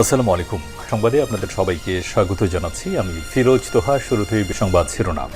আসসালামু আলাইকুম সংবাদে আপনাদের সবাইকে স্বাগত জানাচ্ছি। আমি ফিরোজ তোহা শুরুতেই সংবাদ শিরোনাম।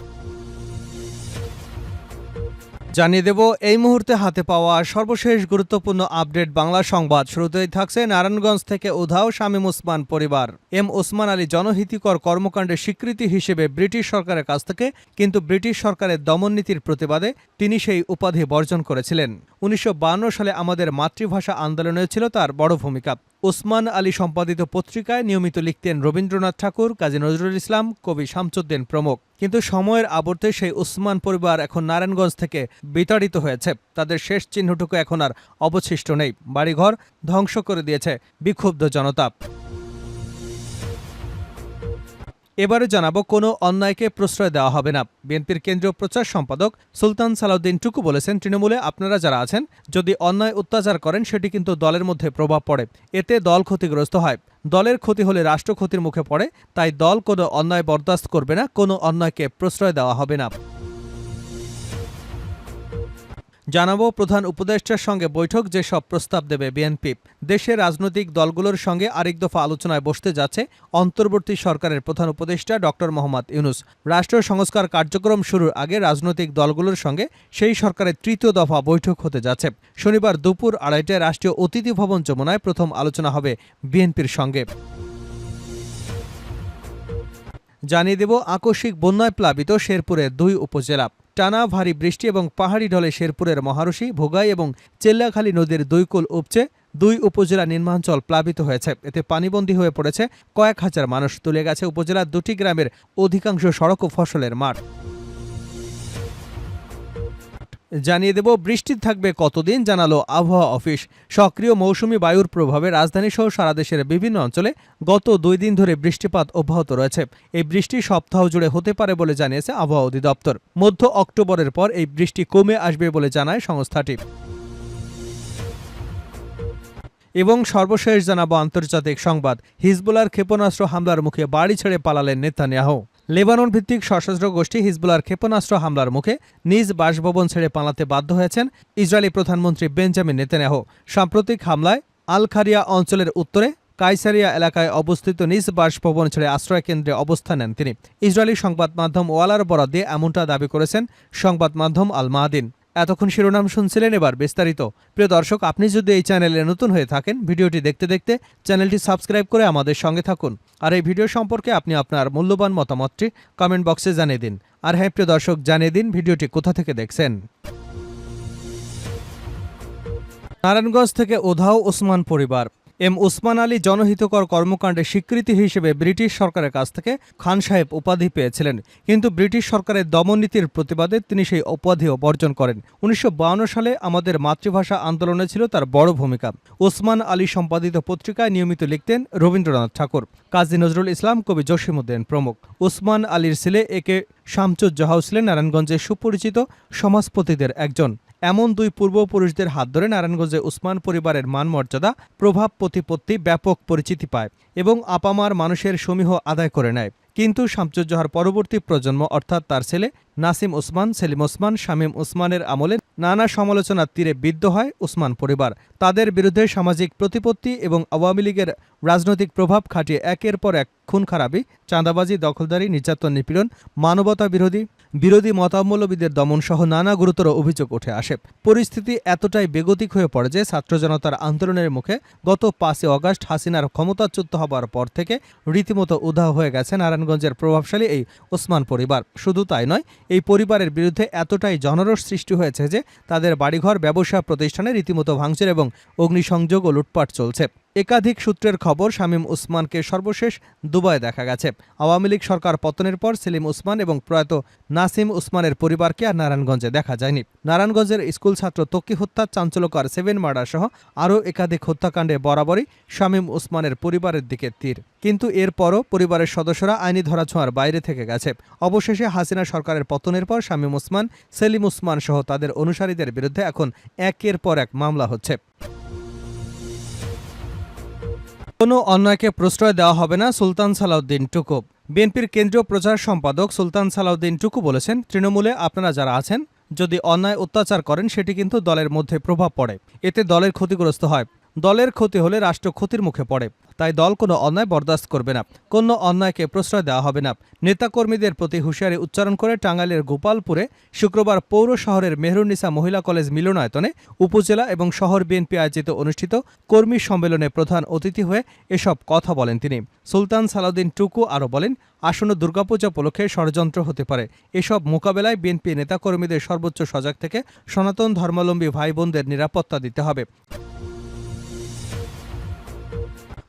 জানিয়ে দেব, এই মুহূর্তে হাতে পাওয়া সর্বশেষ গুরুত্বপূর্ণ আপডেট বাংলা সংবাদ। শুরুতেই থাকছে নারায়ণগঞ্জ থেকে উধাও শামীম ওসমান পরিবার। এম ওসমান আলী জনহিতিকর কর্মকাণ্ডের স্বীকৃতি হিসেবে ব্রিটিশ সরকারের কাছ থেকে, কিন্তু ব্রিটিশ সরকারের দমননীতির প্রতিবাদে তিনি সেই উপাধি বর্জন করেছিলেন। উনিশশো সালে আমাদের মাতৃভাষা আন্দোলনে ছিল তার বড় ভূমিকা। ওসমান আলী সম্পাদিত পত্রিকায় নিয়মিত লিখতেন রবীন্দ্রনাথ ঠাকুর, কাজী নজরুল ইসলাম, কবি শামসুদ্দিন প্রমুখ। কিন্তু সময়ের আবর্তে সেই ওসমান পরিবার এখন নারায়ণগঞ্জ থেকে বিতাড়িত হয়েছে। তাদের শেষ চিহ্নটুকু এখন আর অবশিষ্ট নেই। বাড়িঘর ধ্বংস করে দিয়েছে বিক্ষুব্ধ জনতা। এবারে জানাব কোনো অন্যায়কে প্রশ্রয় দেওয়া হবে না। বিএনপির কেন্দ্রীয় প্রচার সম্পাদক সুলতান সালাউদ্দিন টুকু বলেছেন, তৃণমূলে আপনারা যারা আছেন, যদি অন্যায় অত্যাচার করেন, সেটি কিন্তু দলের মধ্যে প্রভাব পড়ে। এতে দল ক্ষতিগ্রস্ত হয়। দলের ক্ষতি হলে রাষ্ট্র ক্ষতির মুখে পড়ে। তাই দল কোনো অন্যায় বরদাস্ত করবে না, কোনো অন্যায়কে প্রশ্রয় দেওয়া হবে না। জানাব প্রধান উপদেষ্টার সঙ্গে বৈঠক, যেসব প্রস্তাব দেবে বিএনপি। দেশের রাজনৈতিক দলগুলোর সঙ্গে আরেক দফা আলোচনায় বসতে যাচ্ছে অন্তর্বর্তী সরকারের প্রধান উপদেষ্টা ডক্টর মোহাম্মদ ইউনুস। রাষ্ট্র সংস্কার কার্যক্রম শুরুর আগে রাজনৈতিক দলগুলোর সঙ্গে সেই সরকারের তৃতীয় দফা বৈঠক হতে যাচ্ছে। শনিবার দুপুর আড়াইটায় রাষ্ট্রীয় অতিথি ভবন যমুনায় প্রথম আলোচনা হবে বিএনপির সঙ্গে। জানিয়ে দেব আকস্মিক বন্যায় প্লাবিত শেরপুরের দুই উপজেলা। টানা ভারী বৃষ্টি এবং পাহাড়ি ঢলে শেরপুরের মহারশী ভোগাই এবং চেল্লাখালী নদীর দুইকুল উপচে দুই উপজেলা নির্মাঞ্চল প্লাবিত হয়েছে। এতে পানিবন্দী হয়ে পড়েছে কয়েক হাজার মানুষ। তুলে গেছে উপজেলার দুটি গ্রামের অধিকাংশ সড়ক ও ফসলের মাঠ। জানিয়ে দেব, বৃষ্টি থাকবে কতদিন জানালো আবহাওয়া অফিস। সক্রিয় মৌসুমি বায়ুর প্রভাবে রাজধানী সহ সারা দেশের বিভিন্ন অঞ্চলে গত দুই দিন ধরে বৃষ্টিপাত অব্যাহত রয়েছে। এই বৃষ্টি সপ্তাহ জুড়ে হতে পারে বলে জানিয়েছে আবহাওয়া অধিদপ্তর। মধ্য অক্টোবরের পর এই বৃষ্টি কমে আসবে বলে জানায় সংস্থাটি। এবং সর্বশেষ জানাব আন্তর্জাতিক সংবাদ। হিজবুলার ক্ষেপণাস্ত্র হামলার মুখে বাড়ি ছেড়ে পালালেন নেতানিয়াহু। লেবানন ভিত্তিক সশস্ত্র গোষ্ঠী হিজবুলার ক্ষেপণাস্ত্র হামলার মুখে নিজ বাসভবন ছেড়ে পালাতে বাধ্য হয়েছেন ইসরায়েলি প্রধানমন্ত্রী বেঞ্জামিন নেতানেহ সাম্প্রতিক হামলায় আলখারিয়া অঞ্চলের উত্তরে কাইসারিয়া এলাকায় অবস্থিত নিজ বাসভবন ছেড়ে আশ্রয় কেন্দ্রে অবস্থান নেন তিনি। ইসরায়েলি সংবাদ মাধ্যম ওয়ালার বরাদ দিয়ে এমনটা দাবি করেছেন সংবাদ মাধ্যম আল মাহাদিন এতক্ষণ শিরোনাম শুনছিলেন এবার বিস্তারিত। প্রিয় দর্শক, আপনি যদি এই চ্যানেলে নতুন হয়ে থাকেন, ভিডিওটি দেখতে দেখতে চ্যানেলটি সাবস্ক্রাইব করে আমাদের সঙ্গে থাকুন। আর এই ভিডিও সম্পর্কে আপনি আপনার মূল্যবান মতামতটি কমেন্ট বক্সে জানিয়ে দিন। আর হ্যাঁ প্রিয় দর্শক, জানিয়ে দিন ভিডিওটি কোথা থেকে দেখছেন। নারায়ণগঞ্জ থেকে ওধাও ওসমান পরিবার। এম ওসমান আলী জনহিতকর কর্মকাণ্ডে স্বীকৃতি হিসেবে ব্রিটিশ সরকারের কাছ থেকে খান সাহেব উপাধি পেয়েছিলেন। কিন্তু ব্রিটিশ সরকারের দমননীতির প্রতিবাদে তিনি সেই উপাধিও বর্জন করেন। উনিশশো সালে আমাদের মাতৃভাষা আন্দোলনে ছিল তার বড় ভূমিকা। ওসমান আলী সম্পাদিত পত্রিকায় নিয়মিত লিখতেন রবীন্দ্রনাথ ঠাকুর। কাজী নজরুল ইসলাম, কবি জসিমুদ্দিন প্রমুখ। ওসমান আলীর ছেলে একে শামচুজ্জাহাও ছিলেন নারায়ণগঞ্জের সুপরিচিত সমাজপতিদের একজন। এমন দুই পূর্বপুরুষদের হাত ধরে নারায়ণগঞ্জে উসমান পরিবারের মানমর্যাদা, প্রভাব প্রতিপত্তি ব্যাপক পরিচিতি পায় এবং আপামার মানুষের সমীহ আদায় করে নেয়। কিন্তু শামসুজ্জোহার পরবর্তী প্রজন্ম, অর্থাৎ তার ছেলে নাসিম ওসমান, সেলিম ওসমান, শামীম ওসমানের আমলে নানা সমালোচনার তীরে বিদ্ধ হয় ওসমান পরিবার। তাদের বিরুদ্ধে সামাজিক প্রতিপত্তি এবং আওয়ামী লীগের রাজনৈতিক প্রভাব খাটিয়ে একের পর এক খুন খারাপি, চাঁদাবাজি, দখলদারি, নির্যাতন, নিপীড়ন, মানবতা বিরোধী বিরোধী মতাবলম্বীদের দমন সহ নানা গুরুতর অভিযোগ উঠে আসে। পরিস্থিতি এতটাই বেগতিক হয়ে পড়ে যে ছাত্র জনতার আন্দোলনের মুখে গত পাঁচই অগাস্ট হাসিনার ক্ষমতাচ্যুত হবার পর থেকে রীতিমতো উধাও হয়ে গেছে নারায়ণগঞ্জের প্রভাবশালী এই ওসমান পরিবার। শুধু তাই নয় এই পরিবারের বিরুদ্ধে এতটাই জনরস সৃষ্টি হয়েছে যে তাদের বাড়িঘর, ব্যবসা প্রতিষ্ঠানে রীতিমতো ভাঙচুর এবং অগ্নিসংযোগ ও লুটপাট চলছে। একাধিক সূত্রের খবর শামীম উসমানকে সর্বশেষ দুবাই দেখা গেছে। আওয়ামী লীগ সরকার পতনের পর সেলিম উসমান এবং প্রয়াত নাসিম উসমানের পরিবারকে আর নারায়ণগঞ্জে দেখা যায়নি। নারায়ণগঞ্জের স্কুল ছাত্র তকি হত্যা, চাঞ্চল্যকর সেভেন মার্ডার সহ আরও একাধিক হত্যাকাণ্ডে বরাবরই শামীম উসমানের পরিবারের দিকে তীর। কিন্তু এরপরও পরিবারের সদস্যরা আইনি ধরাছোঁয়ার বাইরে থেকে গেছে। অবশেষে হাসিনা সরকারের পতনের পর শামীম উসমান, সেলিম উসমান সহ তাদের অনুসারীদের বিরুদ্ধে এখন একের পর এক মামলা হচ্ছে। কোনো অন্যায়কে প্রশ্রয় দেওয়া হবে না সুলতান সালাউদ্দিন টুকু। বিএনপির কেন্দ্রীয় প্রচার সম্পাদক সুলতান সালাউদ্দিন টুকু বলেছেন, তৃণমূলে আপনারা যারা আছেন, যদি অন্যায় অত্যাচার করেন, সেটি কিন্তু দলের মধ্যে প্রভাব পড়ে। এতে দলের ক্ষতিগ্রস্ত হয়। দলের ক্ষতি হলে রাষ্ট্র ক্ষতির মুখে পড়ে। তাই দল কোনো অন্যায় বরদাস্ত করবে না। কোনো অন্যায়কে প্রশ্রয় দেওয়া হবে না। নেতাকর্মীদের প্রতি হুঁশিয়ারি উচ্চারণ করে টাঙ্গাইলের গোপালপুরে শুক্রবার পৌর শহরের মেহরুন্নিসা মহিলা কলেজ মিলনায়তনে উপজেলা এবং শহর বিএনপি আয়োজিত অনুষ্ঠিত কর্মী সম্মেলনে প্রধান অতিথি হয়ে এসব কথা বলেন তিনি। সুলতান সালাউদ্দিন টুকু আরও বলেন, আসন্ন দুর্গাপূজা উপলক্ষে ষড়যন্ত্র হতে পারে। এসব মোকাবেলায় বিএনপি নেতাকর্মীদের সর্বোচ্চ সজাগ থেকে সনাতন ধর্মাবলম্বী ভাই বোনদের নিরাপত্তা দিতে হবে।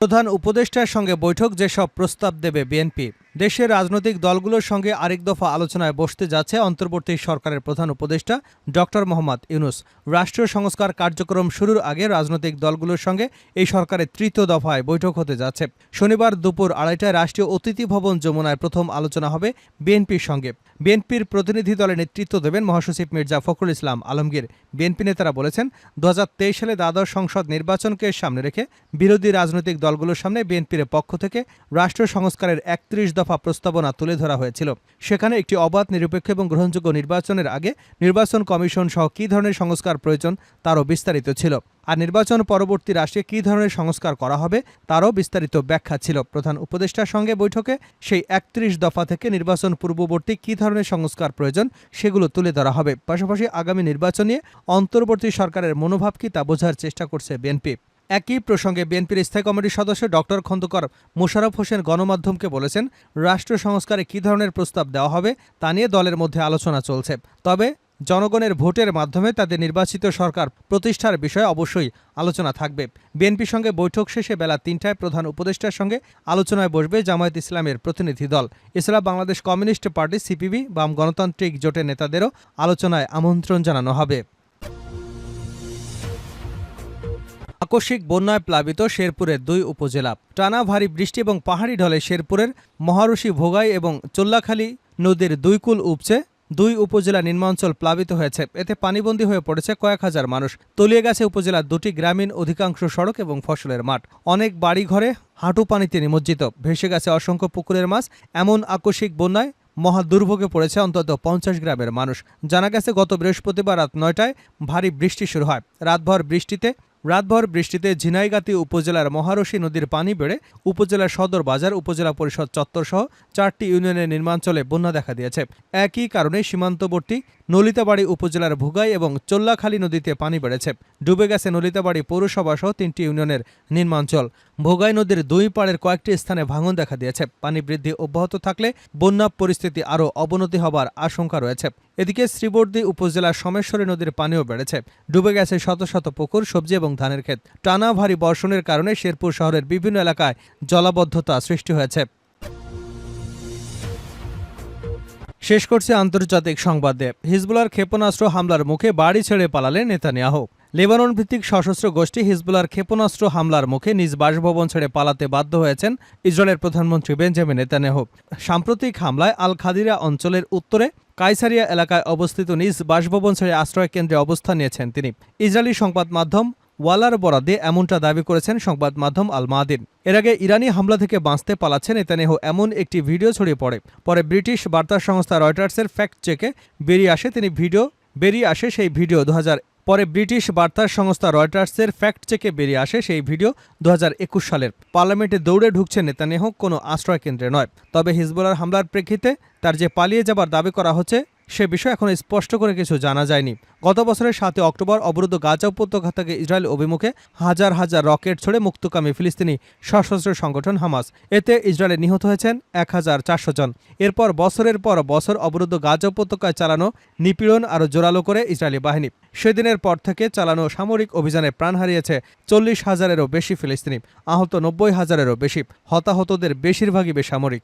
প্রধান উপদেষ্টার সঙ্গে বৈঠক যেসব প্রস্তাব দেবে বিএনপি। দেশের রাজনৈতিক দলগুলোর সঙ্গে আরেক দফা আলোচনায় বসতে যাচ্ছে অন্তর্বর্তী সরকারের প্রধান উপদেষ্টা ডক্টর মোহাম্মদ ইউনুস। রাষ্ট্রীয় সংস্কার কার্যক্রম শুরুর আগে রাজনৈতিক দলগুলোর সঙ্গে এই সরকারের তৃতীয় দফায় বৈঠক হতে যাচ্ছে। শনিবার দুপুর আড়াইটায় রাষ্ট্রীয় অতিথি ভবন যমুনায় প্রথম আলোচনা হবে বিএনপির সঙ্গে। বিএনপির প্রতিনিধি দলের নেতৃত্ব দেবেন মহাসচিব মির্জা ফখরুল ইসলাম আলমগীর। বিএনপি নেতারা বলেছেন দু হাজার তেইশ সালে দ্বাদশ সংসদ নির্বাচনকে সামনে রেখে বিরোধী রাজনৈতিক দলগুলোর সামনে বিএনপির পক্ষ থেকে রাষ্ট্র সংস্কারের একত্রিশ প্রস্তাবনা তুলে ধরা হয়েছিল। সেখানে একটি অবাধ, নিরপেক্ষ এবং গ্রহণযোগ্য নির্বাচনের আগে নির্বাচন কমিশন সহ কী ধরনের সংস্কার প্রয়োজন তারও বিস্তারিত ছিল। আর নির্বাচন পরবর্তী রাষ্ট্রে কী ধরনের সংস্কার করা হবে তারও বিস্তারিত ব্যাখ্যা ছিল। প্রধান উপদেষ্টার সঙ্গে বৈঠকে সেই একত্রিশ দফা থেকে নির্বাচন পূর্ববর্তী কী ধরনের সংস্কার প্রয়োজন সেগুলো তুলে ধরা হবে। পাশাপাশি আগামী নির্বাচন নিয়ে অন্তর্বর্তী সরকারের মনোভাব কি তা বোঝার চেষ্টা করছে বিএনপি। একই প্রসঙ্গে বিএনপির স্থায়ী কমিটির সদস্য ডক্টর খন্দকার মোশাররফ হোসেন গণমাধ্যমকে বলেছেন, রাষ্ট্র সংস্কারে কী ধরনের প্রস্তাব দেওয়া হবে তা নিয়ে দলের মধ্যে আলোচনা চলছে। তবে জনগণের ভোটের মাধ্যমে তাদের নির্বাচিত সরকার প্রতিষ্ঠার বিষয়ে অবশ্যই আলোচনা থাকবে। বিএনপির সঙ্গে বৈঠক শেষে বেলা তিনটায় প্রধান উপদেষ্টার সঙ্গে আলোচনায় বসবে জামায়াত ইসলামের প্রতিনিধি দল। এছাড়া বাংলাদেশ কমিউনিস্ট পার্টি, সিপিবি, বাম গণতান্ত্রিক জোটের নেতাদেরও আলোচনায় আমন্ত্রণ জানানো হবে। আকস্মিক বন্যায় প্লাবিত শেরপুরের দুই উপজেলা। টানা ভারী বৃষ্টি এবং পাহাড়ি ঢলে শেরপুরের মহারশি ভোগাই এবং চোল্লাখালী নদীর দুই কুল উপচে দুই উপজেলা নিম্নাঞ্চল প্লাবিত হয়েছে। এতে পানিবন্দী হয়ে পড়েছে কয়েক হাজার মানুষ। তলিয়ে গেছে উপজেলার দুটি গ্রামীণ অধিকাংশ সড়ক এবং ফসলের মাঠ। অনেক বাড়িঘরে হাঁটু পানিতে নিমজ্জিত। ভেসে গেছে অসংখ্য পুকুরের মাছ। এমন আকস্মিক বন্যায় মহা দুর্ভোগে পড়েছে অন্তত পঞ্চাশ গ্রামের মানুষ। জানা গেছে, গত বৃহস্পতিবার রাত নয়টায় ভারী বৃষ্টি শুরু হয়। রাতভর বৃষ্টিতে রাতভর বৃষ্টিতে ঝিনাইগাতি উপজেলার মহারশী নদীর পানি বেড়ে উপজেলার সদর বাজার, উপজেলা পরিষদ চত্বর সহ চারটি ইউনিয়নের নির্মাঞ্চলে বন্যা দেখা দিয়েছে। একই কারণে সীমান্তবর্তী নলিতাবাড়ি উপজেলার ভুগাই এবং চোল্লাখালী নদীতে পানি বেড়েছে। ডুবে গেছে নলিতাবাড়ি পৌরসভা সহ তিনটি ইউনিয়নের নির্মাঞ্চল ভোগাই নদীর দুই পাড়ের কয়েকটি স্থানে ভাঙন দেখা দিয়েছে। পানি বৃদ্ধি অব্যাহত থাকলে বন্যা পরিস্থিতি আরও অবনতি হবার আশঙ্কা রয়েছে। এদিকে শ্রীবর্দী উপজেলার সমেশ্বরী নদীর পানিও বেড়েছে। ডুবে গেছে শত শত পুকুর, সবজি এবং ধানের ক্ষেত। টানা ভারী বর্ষণের কারণে শেরপুর শহরের বিভিন্ন এলাকায় জলাবদ্ধতা সৃষ্টি হয়েছে। শেষ করছে আন্তর্জাতিক সংবাদে। হিজবুলার ক্ষেপণাস্ত্র হামলার মুখে বাড়ি ছেড়ে পালালেন নেতানিয়াহু। লেবানন ভিত্তিক সশস্ত্র গোষ্ঠী হিজবুলার ক্ষেপণাস্ত্র হামলার মুখে নিজ বাসভবন ছেড়ে পালাতে বাধ্য হয়েছেন ইসরায়েলের প্রধানমন্ত্রী বেঞ্জামিন নেতানিয়াহু। সাম্প্রতিক হামলায় আল খাদিরা অঞ্চলের উত্তরে কাইসারিয়া এলাকায় অবস্থিত নিজ বাসভবন ছেড়ে আশ্রয় কেন্দ্রে অবস্থান নিয়েছেন তিনি। ইসরায়েলি সংবাদ মাধ্যম ওয়ালার বরাদে এমনটা দাবি করেছেন সংবাদ মাধ্যম আল মাদিন এর আগে ইরানি হামলা থেকে বাঁচতে পালাচ্ছেন নেতানিয়াহু, এমন একটি ভিডিও ছড়িয়ে পড়ে। পরে ব্রিটিশ বার্তা সংস্থা রয়টার্সের ফ্যাক্ট চেকে বেরিয়ে আসে তিনি ভিডিও, বেরিয়ে আসে সেই ভিডিও দু হাজার পরে ব্রিটিশ বার্তা সংস্থা রয়টার্সের ফ্যাক্ট চেকে বেরিয়ে আসে সেই ভিডিও দু হাজার একুশ সালের। পার্লামেন্টে দৌড়ে ঢুকছে নেতানিয়াহু, কোনো আশ্রয় কেন্দ্রে নয়। তবে হিজবুলার হামলার প্রেক্ষিতে তার যে পালিয়ে যাবার দাবি করা হচ্ছে সে বিষয়ে এখনও স্পষ্ট করে কিছু জানা যায়নি। গত বছরের সাতই অক্টোবর অবরুদ্ধ গাজা উপত্যকা থেকে ইসরায়েল অভিমুখে হাজার হাজার রকেট ছড়ে মুক্তকামী ফিলিস্তিনি সশস্ত্র সংগঠন হামাস। এতে ইসরায়েলে নিহত হয়েছেন এক হাজার চারশো জন। এরপর বছরের পর বছর অবরুদ্ধ গাজা উপত্যকায় চালানো নিপীড়ন আরও জোরালো করে ইসরায়েলি বাহিনী। সেদিনের পর থেকে চালানো সামরিক অভিযানে প্রাণ হারিয়েছে চল্লিশ হাজারেরও বেশি ফিলিস্তিনি। আহত নব্বই হাজারেরও বেশি। হতাহতদের বেশিরভাগই বেসামরিক।